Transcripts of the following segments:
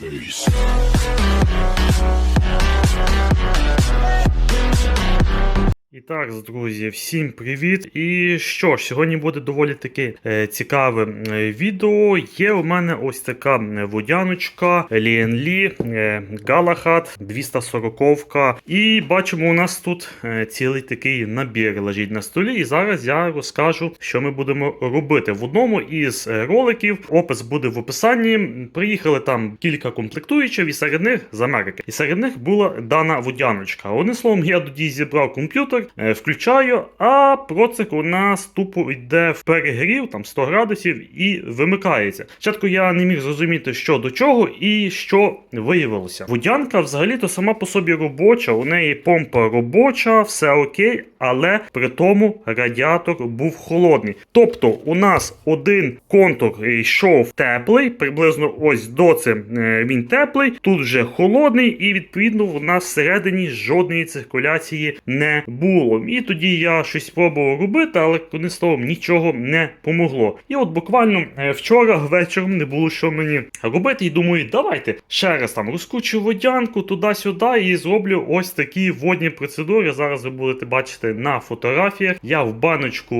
Peace. І так, друзі, всім привіт! І що ж, сьогодні буде доволі таке цікаве відео. Є у мене ось така водяночка Ліенлі е, Галахат 240. І бачимо, у нас тут е, цілий такий набір лежить на столі. І зараз я розкажу, що ми будемо робити. В одному із е, роликів опис буде в описанні. Приїхали там кілька комплектуючих, і серед них з Америки. І серед них була дана водяночка. Одним словом, я тоді зібрав комп'ютер, е, включаю, а процик у нас тупо йде в перегрів, там 100 градусів, і вимикається. Спочатку я не міг зрозуміти, що до чого і що виявилося. Водянка взагалі-то сама по собі робоча, у неї помпа робоча, все окей, але при тому радіатор був холодний. Тобто у нас один контур йшов теплий, приблизно ось до цим е, він теплий, тут вже холодний, і відповідно у нас всередині жодної циркуляції не було. І тоді я щось спробував робити, але одним словом нічого не помогло. І от буквально е, вчора вечором не було що мені робити, і думаю, давайте ще раз там розкручу водянку туди-сюди і зроблю ось такі водні процедури. Зараз ви будете бачити на фотографіях. Я в баночку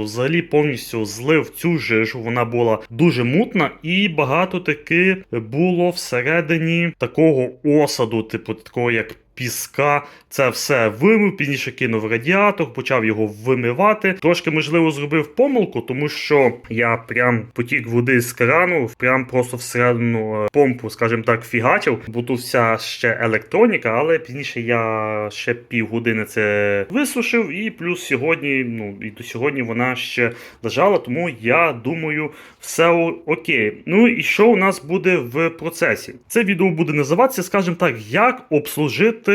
взагалі повністю злив цю жижу. Вона була дуже мутна, і багато таки було всередині такого осаду, типу такого як. Піска, це все вимив, пізніше кинув радіатор, почав його вимивати. Трошки, можливо, зробив помилку, тому що я прям потік води з крану, прям просто всередину е, помпу, скажімо так, фігачив, бо тут вся ще електроніка, але пізніше я ще півгодини це висушив, і плюс сьогодні, ну і до сьогодні вона ще лежала, тому я думаю, все окей. Ну і що у нас буде в процесі? Це відео буде називатися, скажімо так, як обслужити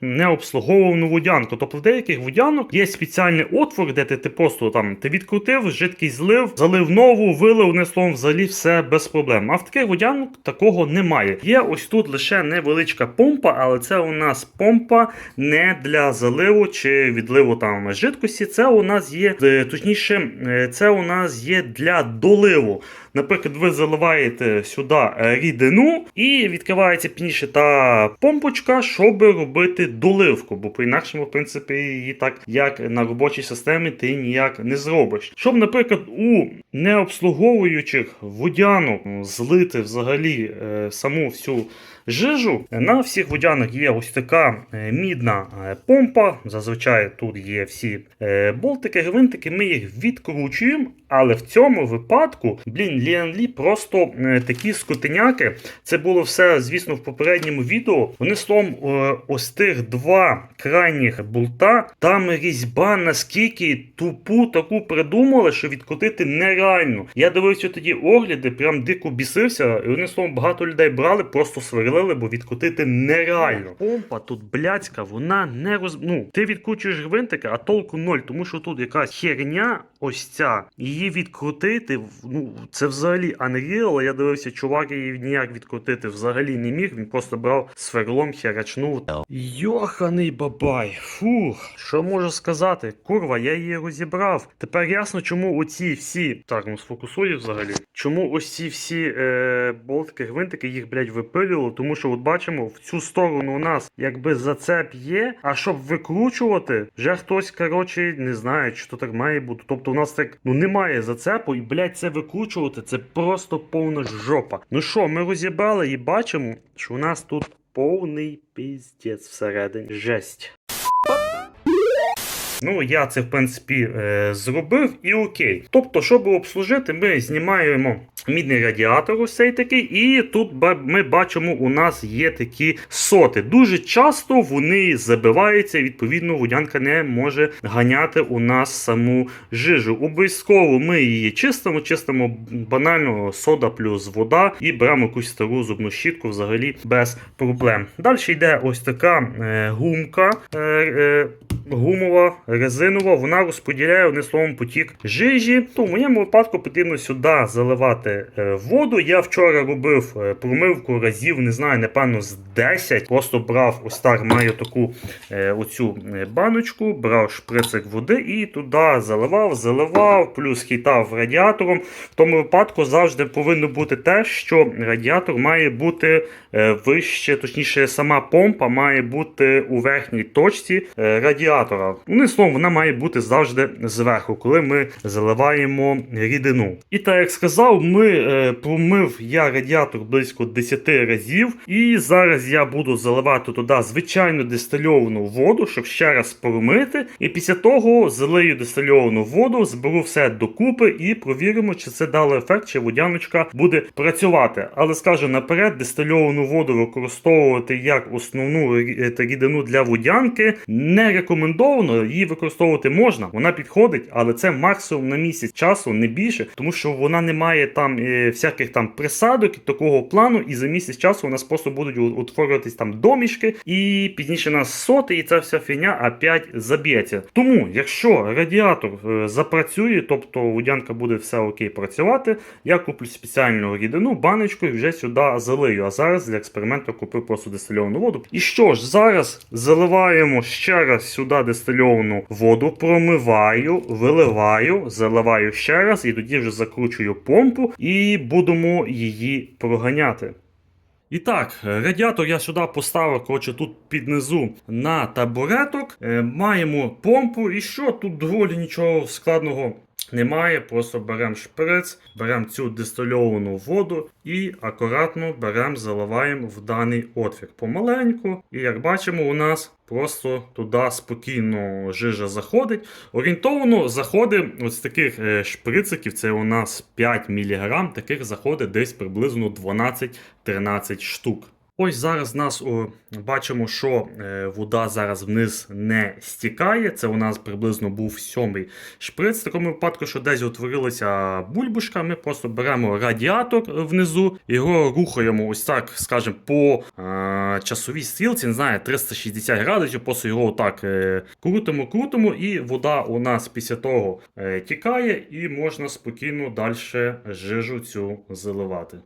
необслуговувану водянку. Тобто в деяких водянок є спеціальний отвор, де ти, ти просто там ти відкрутив, жидкий злив, залив нову, вилив, не словом, взагалі все без проблем. А в таких водянок такого немає. Є ось тут лише невеличка помпа, але це у нас помпа не для заливу чи відливу там жидкості. Це у нас є, е, точніше, е, це у нас є для доливу. Наприклад, ви заливаєте сюди е, рідину і відкривається пніше та помпочка, щоб робити доливку, бо по-інакшому, в принципі, її так як на робочій системі ти ніяк не зробиш. Щоб, наприклад, у необслуговуючих водянок злити взагалі е, саму всю жижу, на всіх водянах є ось така е, мідна е, помпа. Зазвичай тут є всі е, болтики, гвинтики, ми їх відкручуємо. Але в цьому випадку, блін, Ліанлі просто такі скотиняки. Це було все, звісно, в попередньому відео. Вони словом, ось тих два крайніх болта, там різьба наскільки тупу таку придумали, що відкрутити нереально. Я дивився тоді огляди, прям дико бісився, і вони словом багато людей брали, просто сверлили, бо відкрутити нереально. Помпа тут блядська, вона не роз... Ну, ти відкручуєш гвинтики, а толку ноль, тому що тут якась херня, ось ця. Її відкрутити, ну це взагалі Unreal. Я дивився, чувак її ніяк відкрутити взагалі не міг. Він просто брав сверлом, херачнув. Йоханий бабай. Фух, що можу сказати? Курва, я її розібрав. Тепер ясно, чому оці всі. Так, ну сфокусую взагалі. Чому ось ці всі е, болтики, гвинтики їх, блядь, випилювало? Тому що, от бачимо, в цю сторону у нас якби зацеп є, а щоб викручувати, вже хтось, коротше, не знає, то так має бути. Тобто у нас так ну немає зацепу, і, блядь, це викручувати, це просто повна жопа. Ну що, ми розібрали і бачимо, що у нас тут повний піздець всередині. Жесть. Ну, я це, в принципі, е, зробив і окей. Тобто, щоб обслужити, ми знімаємо мідний радіатор, ось цей такий, і тут ми бачимо, у нас є такі соти. Дуже часто вони забиваються, і відповідно, водянка не може ганяти у нас саму жижу. Обов'язково ми її чистимо, чистимо банально сода плюс вода і беремо якусь стару зубну щітку взагалі без проблем. Далі йде ось така е, гумка. Е, е, гумова, резинова, вона розподіляє одним словом потік жижі. То в моєму випадку потрібно сюди заливати воду. Я вчора робив е, промивку разів, не знаю, напевно, з 10. Просто брав так, маю таку е, оцю е, баночку, брав шприцик води і туди заливав, заливав, плюс хитав радіатором. В тому випадку завжди повинно бути те, що радіатор має бути е, вище, точніше, сама помпа має бути у верхній точці е, радіатора. Одним словом, вона має бути завжди зверху, коли ми заливаємо рідину. І так як сказав, ми е, промив я радіатор близько 10 разів, і зараз я буду заливати туди звичайну дистильовану воду, щоб ще раз промити. І після того залию дистильовану воду, зберу все докупи і провіримо, чи це дало ефект, чи водяночка буде працювати. Але скажу наперед, дистильовану воду використовувати як основну е, рідину для водянки не рекомендовано. Її використовувати можна, вона підходить, але це максимум на місяць часу, не більше, тому що вона не має там е, всяких там присадок і такого плану, і за місяць часу у нас просто будуть утворюватись там домішки, і пізніше нас соти, і ця вся фігня опять заб'ється. Тому, якщо радіатор е, запрацює, тобто водянка буде все окей працювати, я куплю спеціальну рідину, баночку і вже сюди залию. А зараз для експерименту купив просто дистильовану воду. І що ж, зараз заливаємо ще раз сюди дистильовану воду, промиваю, виливаю, заливаю ще раз, і тоді вже закручую помпу і будемо її проганяти. І так, е, радіатор я сюди поставив, коротше, тут під низу на табуреток. Е, Маємо помпу, і що тут доволі нічого складного немає. Просто беремо шприц, беремо цю дистильовану воду і акуратно беремо, заливаємо в даний отвір. Помаленьку. І як бачимо, у нас просто туди спокійно жижа заходить. Орієнтовно заходить ось таких е, шприциків, це у нас 5 мг, таких заходить десь приблизно 12-13 штук. Ось зараз нас о, бачимо, що е, вода зараз вниз не стікає. Це у нас приблизно був сьомий шприц. В такому випадку, що десь утворилася бульбушка, ми просто беремо радіатор внизу, його рухаємо ось так, скажімо, по е, часовій стрілці, не знаю, 360 градусів, просто його отак е, крутимо, крутимо, і вода у нас після того е, тікає, і можна спокійно далі жижу цю заливати.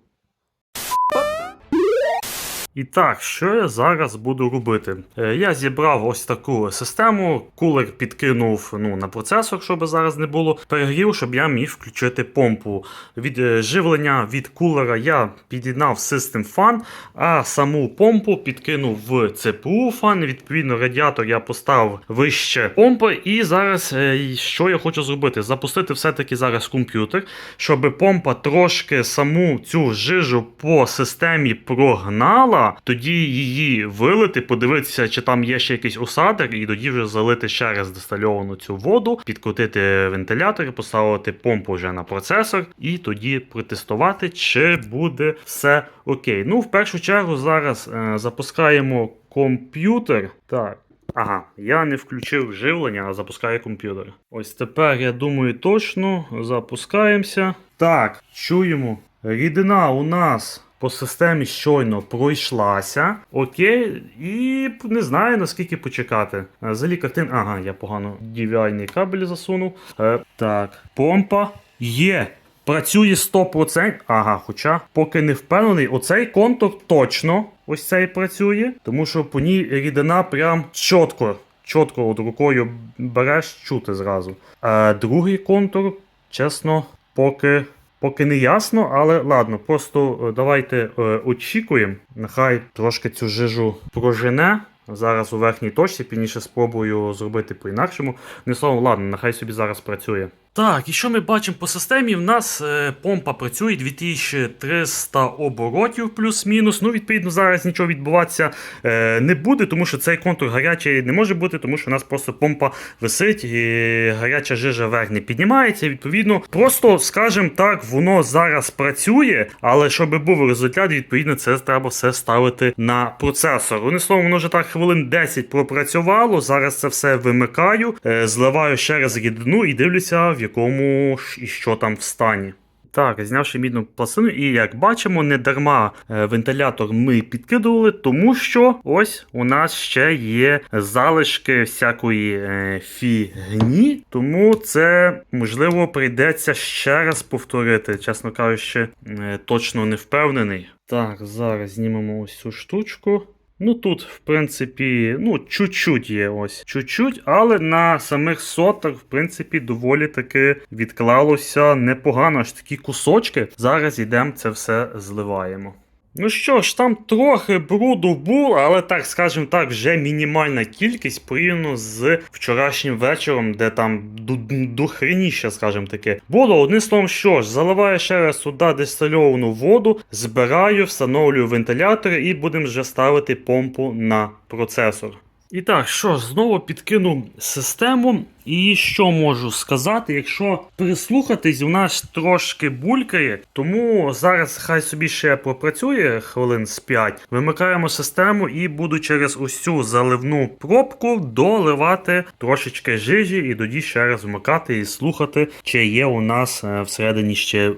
І так, що я зараз буду робити? Е, Я зібрав ось таку систему, кулер підкинув ну, на процесор, щоб зараз не було перегрів, щоб я міг включити помпу. Від е, живлення від кулера я під'єднав System Fan, а саму помпу підкинув в CPU фан. Відповідно, радіатор я поставив вище помпи. І зараз е, що я хочу зробити? Запустити все-таки зараз комп'ютер, щоб помпа трошки саму цю жижу по системі прогнала, тоді її вилити, подивитися, чи там є ще якийсь осадок, і тоді вже залити ще раз дистильовану цю воду, підкрутити вентилятор, поставити помпу вже на процесор, і тоді протестувати, чи буде все окей. Ну, в першу чергу, зараз е, запускаємо комп'ютер. Так. Ага, я не включив живлення, а запускаю комп'ютер. Ось тепер, я думаю, точно запускаємося. Так, чуємо. Рідина у нас по системі щойно пройшлася. Окей, і не знаю наскільки почекати. Е, Взагалі картин. Ага, я погано DVI кабель засунув. Е, так, помпа є. Працює 100%. Ага, хоча поки не впевнений, оцей контур точно ось цей працює, тому що по ній рідина прям чітко, чітко от рукою береш чути зразу. А другий контур, чесно, поки. Поки не ясно, але ладно, просто е, давайте е, очікуємо. Нехай трошки цю жижу прожене. Зараз у верхній точці, пізніше спробую зробити по-інакшому. Не словом, ладно, нехай собі зараз працює. Так, і що ми бачимо по системі? В нас е, помпа працює 2300 оборотів плюс-мінус. Ну, відповідно, зараз нічого відбуватися е, не буде, тому що цей контур гарячий не може бути, тому що у нас просто помпа висить і гаряча жижа вверх не піднімається. Відповідно, просто, скажімо так, воно зараз працює, але щоб був результат, відповідно, це треба все ставити на процесор. Вони словом, воно вже так хвилин 10 пропрацювало. Зараз це все вимикаю, е, зливаю ще раз рідину і дивлюся, в якому і що там в стані. Так, знявши мідну пластину, і як бачимо, не дарма е, вентилятор ми підкидували, тому що ось у нас ще є залишки всякої е, фігні. Тому це можливо прийдеться ще раз повторити, чесно кажучи, е, точно не впевнений. Так, зараз знімемо ось цю штучку. Ну тут, в принципі, ну, чуть-чуть є ось. Чуть-чуть, але на самих сотах, в принципі, доволі таки відклалося непогано. Аж такі кусочки. Зараз йдемо це все зливаємо. Ну що ж, там трохи бруду було, але так скажімо так, вже мінімальна кількість порівняно з вчорашнім вечором, де там дохреніще, скажімо таке. Було одним словом, що ж, заливаю ще раз сюди дистильовану воду, збираю, встановлюю вентилятори і будемо вже ставити помпу на процесор. І так, що знову підкинув систему. І що можу сказати, якщо прислухатись, у нас трошки булькає, тому зараз хай собі ще попрацює хвилин з 5. Вимикаємо систему і буду через цю заливну пробку доливати трошечки жижі, і тоді ще раз вмикати і слухати, чи є у нас е, всередині ще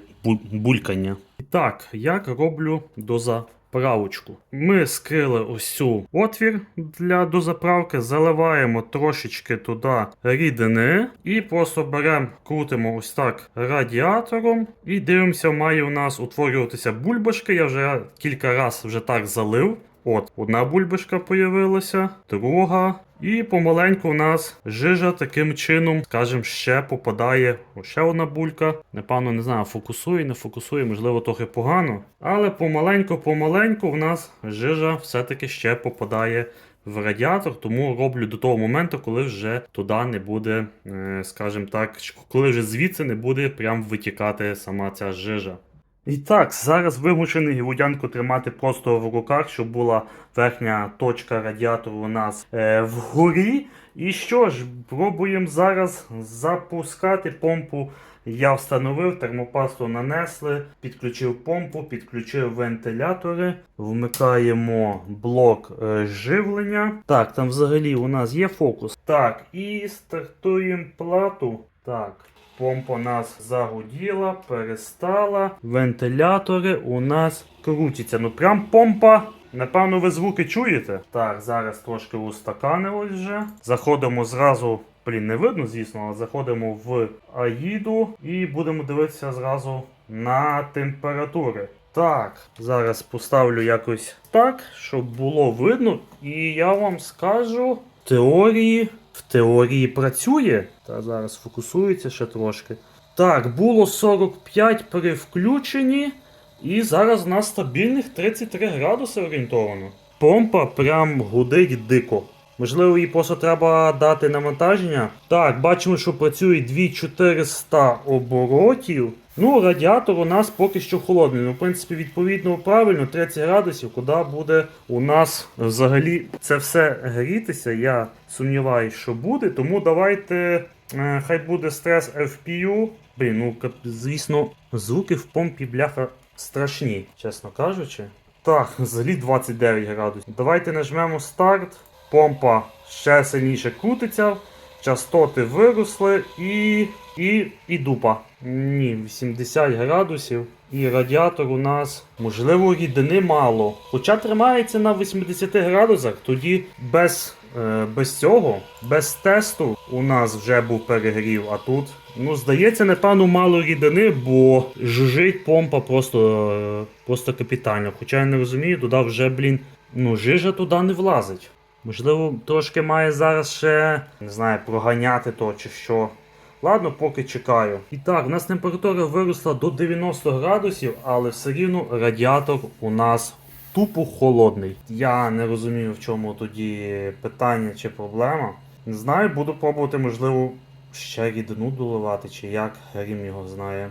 булькання. І так, як роблю доза правочку. Ми скрили усю отвір для дозаправки, заливаємо трошечки туди рідини і просто беремо, крутимо ось так радіатором і дивимося, має у нас утворюватися бульбашки. Я вже кілька разів вже так залив. От, одна бульбашка появилася, друга. І помаленьку у нас жижа таким чином, скажімо, ще попадає. Ще одна булька. Напевно, не знаю, фокусує, не фокусує, можливо, трохи погано. Але помаленьку-помаленьку в нас жижа все-таки ще попадає в радіатор, тому роблю до того моменту, коли вже туди не буде, е, скажімо так, коли вже звідси не буде прям витікати сама ця жижа. І так, зараз вимушений водянку тримати просто в руках, щоб була верхня точка радіатору у нас е, вгорі. І що ж, пробуємо зараз запускати помпу. Я встановив, термопасту нанесли, підключив помпу, підключив вентилятори, вмикаємо блок е, живлення. Так, там взагалі у нас є фокус. Так, і стартуємо плату. Так. Помпа нас загуділа, перестала. Вентилятори у нас крутяться. Ну прям помпа. Напевно, ви звуки чуєте? Так, зараз трошки устаканилось вже. Заходимо зразу. Блін, не видно, звісно, але заходимо в Аїду і будемо дивитися зразу на температури. Так, зараз поставлю якось так, щоб було видно. І я вам скажу, теорії, в теорії працює. Та зараз фокусується ще трошки. Так, було 45 при включенні, і зараз на стабільних 33 градуси орієнтовано. Помпа прям гудить дико. Можливо, їй просто треба дати навантаження. Так, бачимо, що працює 2400 оборотів. Ну, радіатор у нас поки що холодний. Ну, в принципі, відповідно, правильно, 30 градусів, куди буде у нас взагалі це все грітися. Я сумніваюся, що буде. Тому давайте. е, хай буде стрес FPU. Блін, ну звісно, звуки в помпі бляха страшні, чесно кажучи. Так, взагалі 29 градусів. Давайте нажмемо старт. Помпа ще сильніше крутиться. Частоти виросли і. і. і дупа. Ні, 80 градусів. І радіатор у нас, можливо, рідини мало. Хоча тримається на 80 градусах, тоді без, е, без цього, без тесту у нас вже був перегрів, а тут. Ну, здається, напевно, мало рідини, бо жужить помпа просто, е, просто капітально. Хоча я не розумію, туди вже, блін, ну, жижа туди не влазить. Можливо, трошки має зараз ще, не знаю, проганяти то чи що. Ладно, поки чекаю. І так, у нас температура виросла до 90 градусів, але все рівно радіатор у нас тупо холодний. Я не розумію, в чому тоді питання чи проблема. Не знаю, буду пробувати, можливо, ще рідину доливати, чи як, Рім його знає.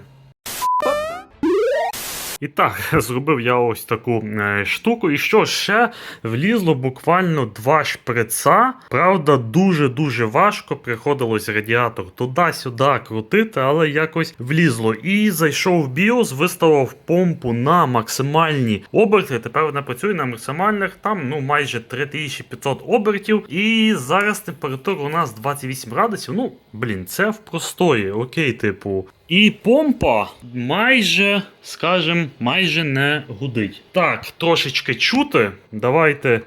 І так, зробив я ось таку е, штуку. І що ще влізло буквально два шприца. Правда, дуже-дуже важко приходилось радіатор туди-сюди крутити, але якось влізло. І зайшов в BIOS, виставив помпу на максимальні оберти. Тепер вона працює на максимальних, там ну майже 3500 обертів. І зараз температура у нас 28 градусів. Ну, блін, це в простої. Окей, типу, І помпа майже, скажем, майже не гудить. Так, трошечки чути. Давайте е,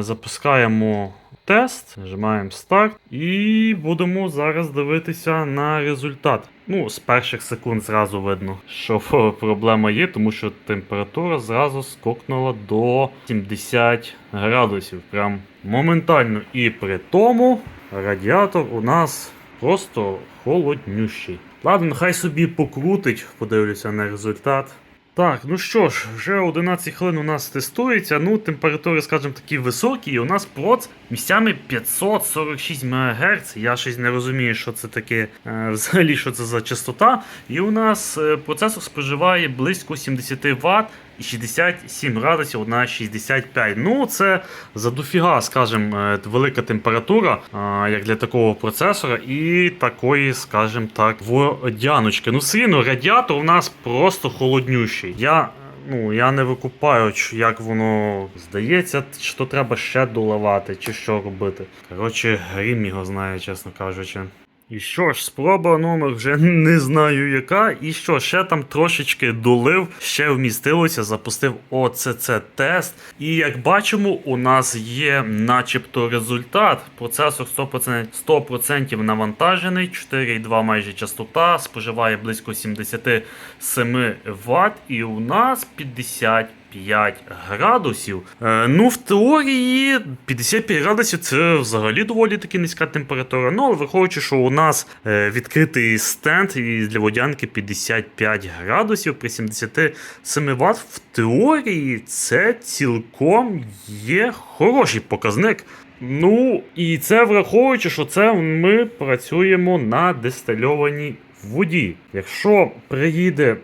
запускаємо тест, нажимаємо старт і будемо зараз дивитися на результат. Ну, з перших секунд зразу видно, що проблема є, тому що температура зразу скокнула до 70 градусів. Прям моментально. І при тому радіатор у нас просто холоднющий. Ладно, нехай собі покрутить, подивлюся на результат. Так, ну що ж, вже 11 хвилин у нас тестується. Ну, температури, скажімо, такі високі, і у нас проц місцями 546 МГц. Я щось не розумію, що це таке, е, взагалі, що це за частота. І у нас е, процесор споживає близько 70 Вт 67 градусів на 65. Ну, це за дофіга, скажімо, е, велика температура, як для такого процесора, і такої, скажімо так, водяночки. Ну, рівно, радіатор у нас просто холоднющий. Я. Ну, я не викупаю, як воно здається, що треба ще доливати, чи що робити. Коротше, грім його знає, чесно кажучи. І що ж, спроба номер вже не знаю яка. І що, ще там трошечки долив, ще вмістилося, запустив ОЦЦ тест. І як бачимо, у нас є начебто результат. Процесор 100%, 100% навантажений, 4,2 майже частота, споживає близько 77 Вт, і у нас 50. 5 градусів. Е, ну, в теорії 55 градусів це взагалі доволі таки низька температура. Ну, але враховуючи, що у нас е, відкритий стенд і для водянки 55 градусів при 77 Вт, в теорії це цілком є хороший показник. Ну, і це враховуючи, що це ми працюємо на дистильованій воді. Якщо приїде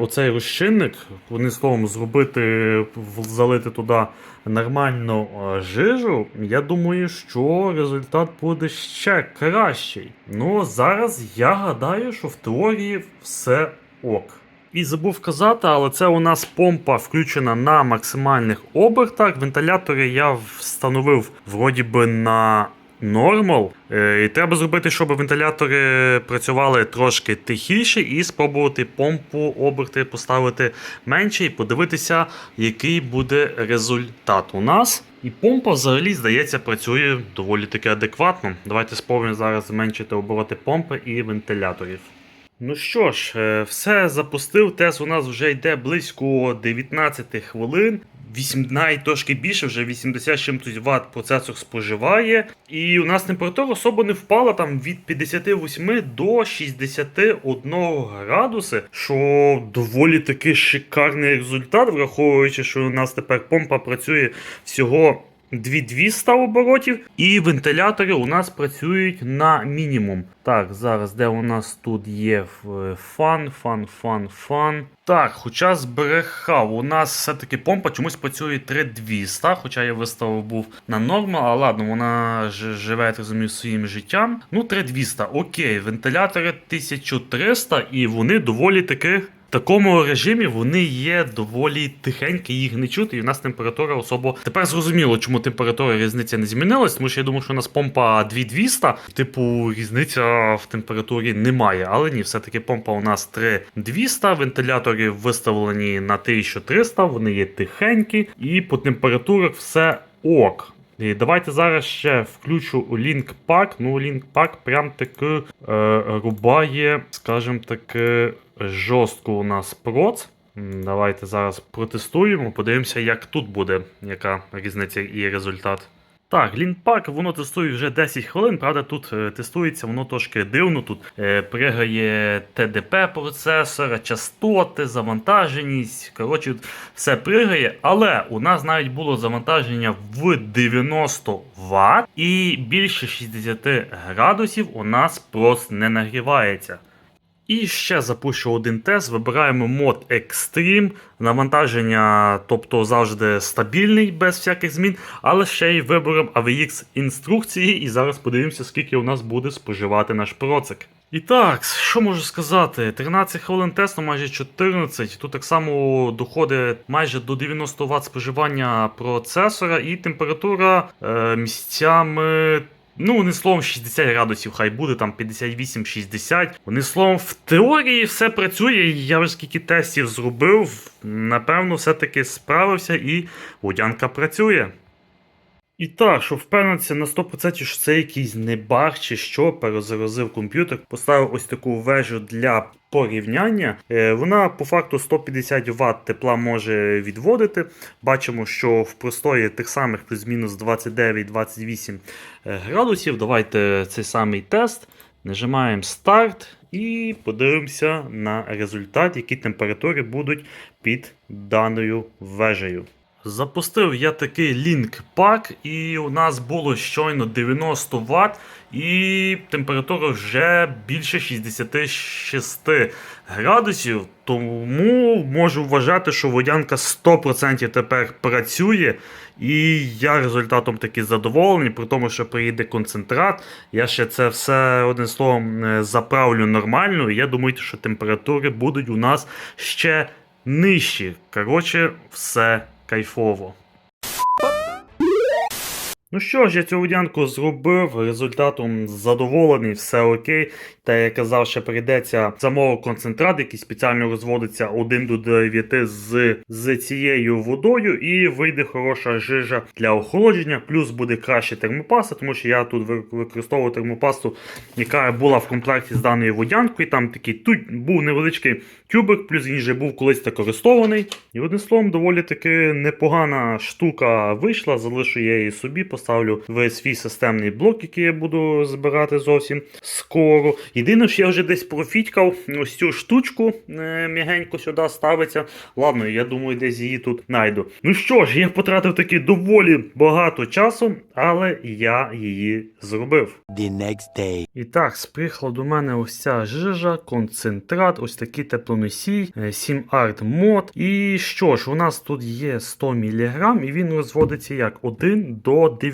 оцей розчинник, вони словом зробити, залити туди нормальну е, жижу, я думаю, що результат буде ще кращий. Ну, зараз я гадаю, що в теорії все ок. І забув казати, але це у нас помпа включена на максимальних обертах. Вентилятори я встановив вроді би на нормал. Е, І треба зробити, щоб вентилятори працювали трошки тихіше, і спробувати помпу оберти поставити менше, і подивитися, який буде результат у нас. І помпа взагалі, здається, працює доволі таки адекватно. Давайте спробуємо зараз зменшити обороти помпи і вентиляторів. Ну що ж, е, все запустив. Тест у нас вже йде близько 19 хвилин. 8, навіть трошки більше, вже 80 з чимось Вт процесор споживає. І у нас температура особо не впала там від 58 до 61 градуси, що доволі таки шикарний результат, враховуючи, що у нас тепер помпа працює всього 2200 оборотів, і вентилятори у нас працюють на мінімум. Так, зараз де у нас тут є е, фан, фан, фан, фан. Так, хоча збрехав, у нас все-таки помпа чомусь працює 3200, хоча я виставив був на норму, а ладно, вона ж живе, я розумію, своїм життям. Ну, 3200, окей, вентилятори 1300, і вони доволі таки такому режимі вони є доволі тихенькі, їх не чути, і в нас температура особо. Тепер зрозуміло, чому температура різниця не змінилась, тому що я думав, що у нас помпа 2200, типу різниця в температурі немає. Але ні, все-таки помпа у нас 3200, вентилятори виставлені на 1300, вони є тихенькі, і по температурах все ок. І давайте зараз ще включу Link Pack. Ну, Link Pack прям таки е, рубає, скажімо таки, жорстко у нас проц. Давайте зараз протестуємо, подивимося, як тут буде, яка різниця і результат. Так, лінпак, воно тестує вже 10 хвилин, правда, тут е, тестується, воно трошки дивно. Тут е, пригає ТДП процесора, частоти, завантаженість. Коротше, все пригає. Але у нас навіть було завантаження в 90 Вт і більше 60 градусів у нас просто не нагрівається. І ще запущу один тест. Вибираємо мод Extreme. Навантаження, тобто завжди стабільний, без всяких змін. Але ще й виберемо AVX інструкції. І зараз подивимося, скільки у нас буде споживати наш процик. І так, що можу сказати? 13 хвилин тесту, майже 14. Тут так само доходить майже до 90 Вт споживання процесора, і температура е, місцями Ну, не словом, 60 градусів, хай буде там 58-60. Вони словом, в теорії все працює. Я вже скільки тестів зробив. Напевно, все-таки справився і водянка працює. І так, щоб впевнитися на 100%, що це якийсь не баг чи що, перезаразив комп'ютер, поставив ось таку вежу для порівняння. Е, Вона по факту 150 Вт тепла може відводити. Бачимо, що в простої тих самих плюс-мінус 29-28 е, градусів. Давайте цей самий тест. Нажимаємо старт і подивимося на результат, які температури будуть під даною вежею. Запустив я такий лінк пак, і у нас було щойно 90 Вт, і температура вже більше 66 градусів. Тому можу вважати, що водянка 100% тепер працює. І я результатом таки задоволений, при тому, що приїде концентрат. Я ще це все одним словом е, заправлю нормально. І я думаю, що температури будуть у нас ще нижчі. Коротше, все кайфово. Ну що ж, я цю водянку зробив, результатом задоволений, все окей. Та я казав, що прийдеться замовив концентрат, який спеціально розводиться 1 до 9 з, з цією водою, і вийде хороша жижа для охолодження. Плюс буде краще термопаста, тому що я тут використовував термопасту, яка була в комплекті з даною водянкою. Там такий тут був невеличкий тюбик, плюс він вже був колись користований. І одним словом, доволі таки непогана штука вийшла. Залишу я її собі, поставлю в свій системний блок, який я буду збирати зовсім скоро. Єдине, що я вже десь профітькав ось цю штучку е, м'ягенько сюди ставиться. Ладно, я думаю, десь її тут знайду. Ну що ж, я потратив таки доволі багато часу, але я її зробив. the next day. І так, приїхала до мене ось ця жижа, концентрат, ось такий теплоносій, е, 7 Art мод. І що ж, у нас тут є 100 мг, і він розводиться як 1 до 9.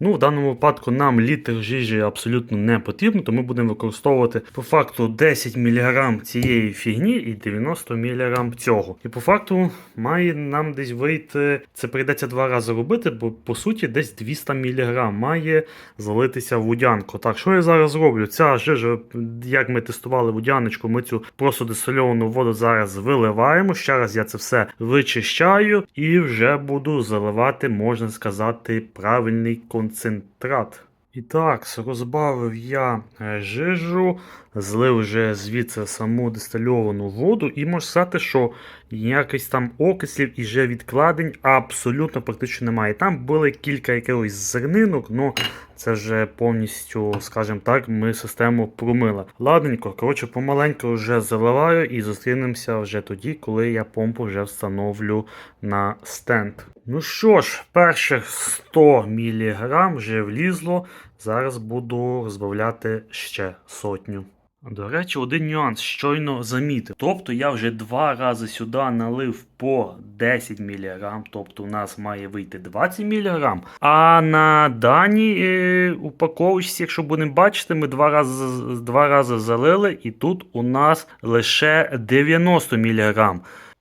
Ну, в даному випадку нам літр жижі абсолютно не потрібно, то ми будемо використовувати по факту 10 мг цієї фігні і 90 мг цього. І по факту має нам десь вийти. Це прийдеться два рази робити, бо по суті десь 200 мг має залитися в водянку. Так, що я зараз роблю? Ця жижа, як ми тестували водяночку, ми цю просто дистильовану воду зараз виливаємо. Ще раз я це все вичищаю і вже буду заливати, можна сказати, правильний концентрат. І так, розбавив я е, жижу, злив вже звідси саму дистильовану воду, і можу сказати, що ніяких там окислів і вже відкладень абсолютно практично немає. Там були кілька якихось зернинок, але це вже повністю, скажімо так, ми систему промили. Ладненько, коротше, помаленьку вже заливаю і зустрінемося вже тоді, коли я помпу вже встановлю на стенд. Ну що ж, перших 100 мг вже влізло. Зараз буду розбавляти ще сотню. До речі, один нюанс щойно замітив. Тобто я вже два рази сюди налив по 10 мг, тобто у нас має вийти 20 мг. А на даній е, упаковочці, якщо будемо бачити, ми два рази, два рази залили, і тут у нас лише 90 мг.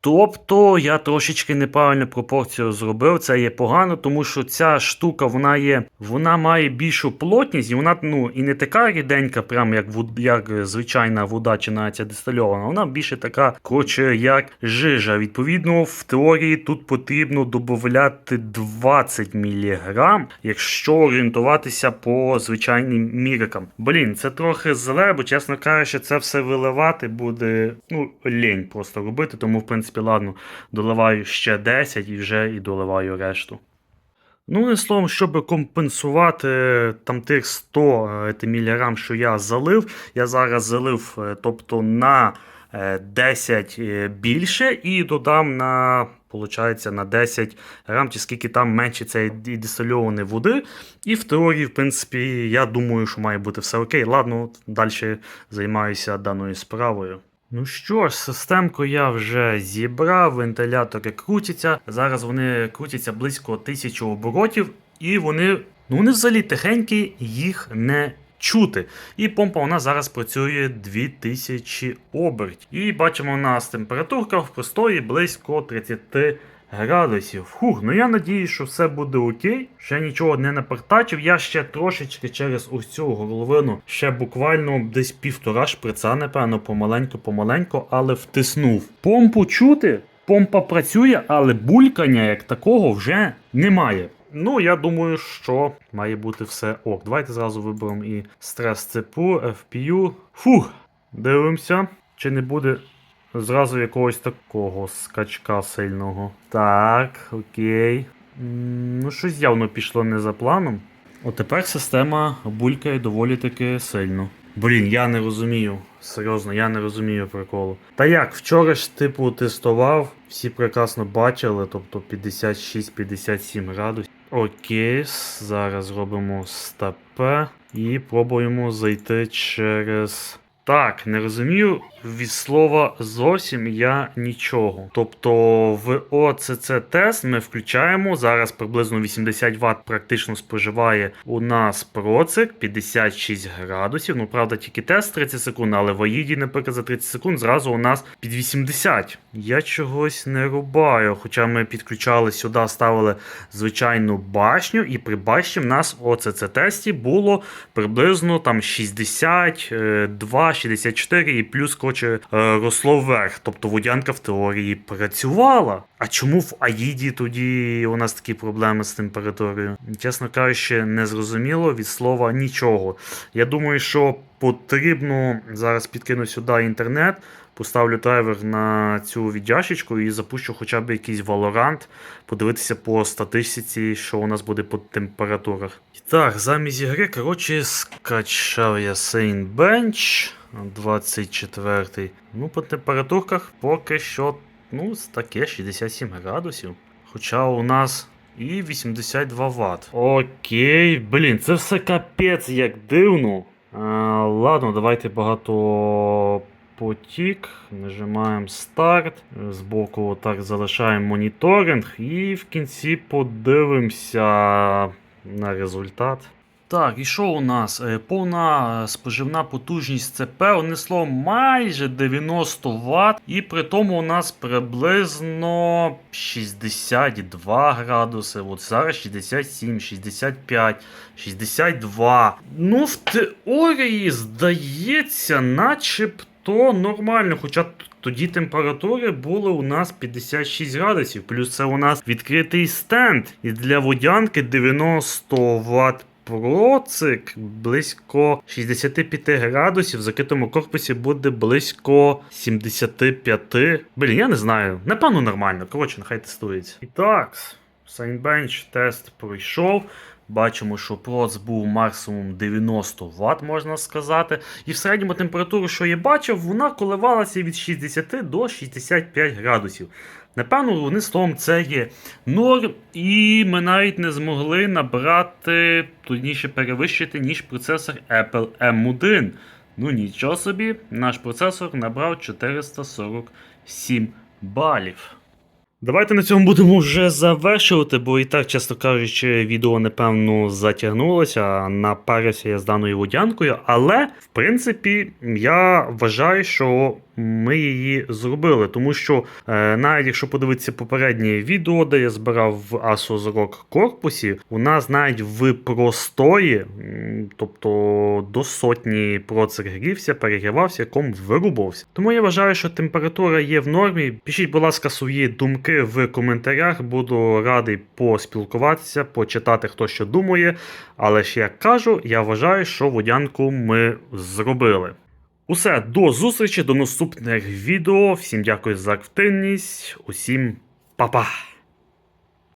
Тобто я трошечки неправильну пропорцію зробив. Це є погано, тому що ця штука вона є, вона має більшу плотність, і вона ну і не така ріденька, прям як як звичайна вода чи навіть дистильована. Вона більше така, коротше, як жижа. Відповідно, в теорії тут потрібно додати 20 мг, якщо орієнтуватися по звичайним міркам. Блін, це трохи зле, бо чесно кажучи, це все виливати буде ну лінь просто робити, тому в принципі ладно, доливаю ще 10 і вже і доливаю решту. Ну, і словом, щоб компенсувати там тих 100 е, що я залив, я зараз залив е, тобто на е, 10 е, більше і додам на, получається, на 10 грам, чи скільки там менше цієї дистильованої води. І в теорії, в принципі, я думаю, що має бути все окей. Ладно, далі займаюся даною справою. Ну що ж, системку я вже зібрав, вентилятори крутяться. Зараз вони крутяться близько 1000 оборотів, і вони, ну вони взагалі тихенькі, їх не чути. І помпа у нас зараз працює 2000 обертів. І бачимо, у нас температурка в простої близько 30 градусів. Фух, ну я надію, що все буде окей. Ще нічого не напертачив. Я ще трошечки через ось цю горловину, ще буквально десь півтора шприца, напевно, помаленьку-помаленьку, але втиснув. Помпу чути, помпа працює, але булькання як такого вже немає. Ну, я думаю, що має бути все ок. Давайте зразу виберемо і стрес цепу, FPU. Фух, дивимося, чи не буде зразу якогось такого скачка сильного. Так, окей. Ну, щось явно пішло не за планом. От тепер система булькає доволі таки сильно. Блін, я не розумію. Серйозно, я не розумію приколу. Та як, вчора ж, типу, тестував, всі прекрасно бачили, тобто 56-57 градусів. Окей, зараз робимо стапе і пробуємо зайти через. Так, не розумію від слова зовсім я нічого. Тобто в ОЦЦ тест ми включаємо. Зараз приблизно 80 Вт практично споживає у нас процик 56 градусів. Ну, правда, тільки тест 30 секунд, але в Аїді, наприклад, за 30 секунд зразу у нас під 80. Я чогось не рубаю. Хоча ми підключали сюди, ставили звичайну башню, і при башні в нас в ОЦЦ тесті було приблизно там 62, 64 і плюс коротше, е, росло вверх. Тобто водянка в теорії працювала. А чому в Аїді тоді у нас такі проблеми з температурою? Чесно кажучи, не зрозуміло від слова нічого. Я думаю, що потрібно зараз підкину сюди інтернет. Поставлю драйвер на цю віддяшечку і запущу хоча б якийсь Valorant, подивитися по статистиці, що у нас буде по температурах. І так, замість ігри, коротше, скачав я Saint Bench 24. Ну, по температурках поки що, ну, таке 67 градусів. Хоча у нас і 82 Вт. Окей, блін, це все капець як дивно. А, ладно, давайте багато потік. Нажимаємо старт. Збоку так залишаємо моніторинг. І в кінці подивимося на результат. Так, і що у нас? Е, Повна е, споживна потужність ЦП унесло майже 90 Вт, і при тому у нас приблизно 62 градуси. От зараз 67, 65, 62. Ну, в теорії здається, начебто нормально. Хоча тоді температури були у нас 56 градусів. Плюс це у нас відкритий стенд. І для водянки 90 Вт процик близько 65 градусів. В закритому корпусі буде близько 75. Блін, я не знаю. Напевно, нормально. Коротше, нехай тестується. І так, Signbench тест пройшов. Бачимо, що проц був максимум 90 Вт, можна сказати. І в середньому температуру, що я бачив, вона коливалася від 60 до 65 градусів. Напевно, вони словом це є норм, і ми навіть не змогли набрати, точніше перевищити, ніж процесор Apple M1. Ну нічого собі, наш процесор набрав 447 балів. Давайте на цьому будемо вже завершувати, бо і так, чесно кажучи, відео напевно затягнулося. Напарився я з даною водянкою, але в принципі я вважаю, що ми її зробили, тому що е, навіть якщо подивитися попереднє відео, де я збирав в Asus ROG корпусі, у нас навіть в простої, тобто до сотні процесор грівся, перегрівався, ком вирубався. Тому я вважаю, що температура є в нормі. Пишіть, будь ласка, свої думки в коментарях. Буду радий поспілкуватися, почитати, хто що думає. Але ж як кажу, я вважаю, що водянку ми зробили. Усе, до зустрічі, до наступних відео. Всім дякую за активність. Усім па-па!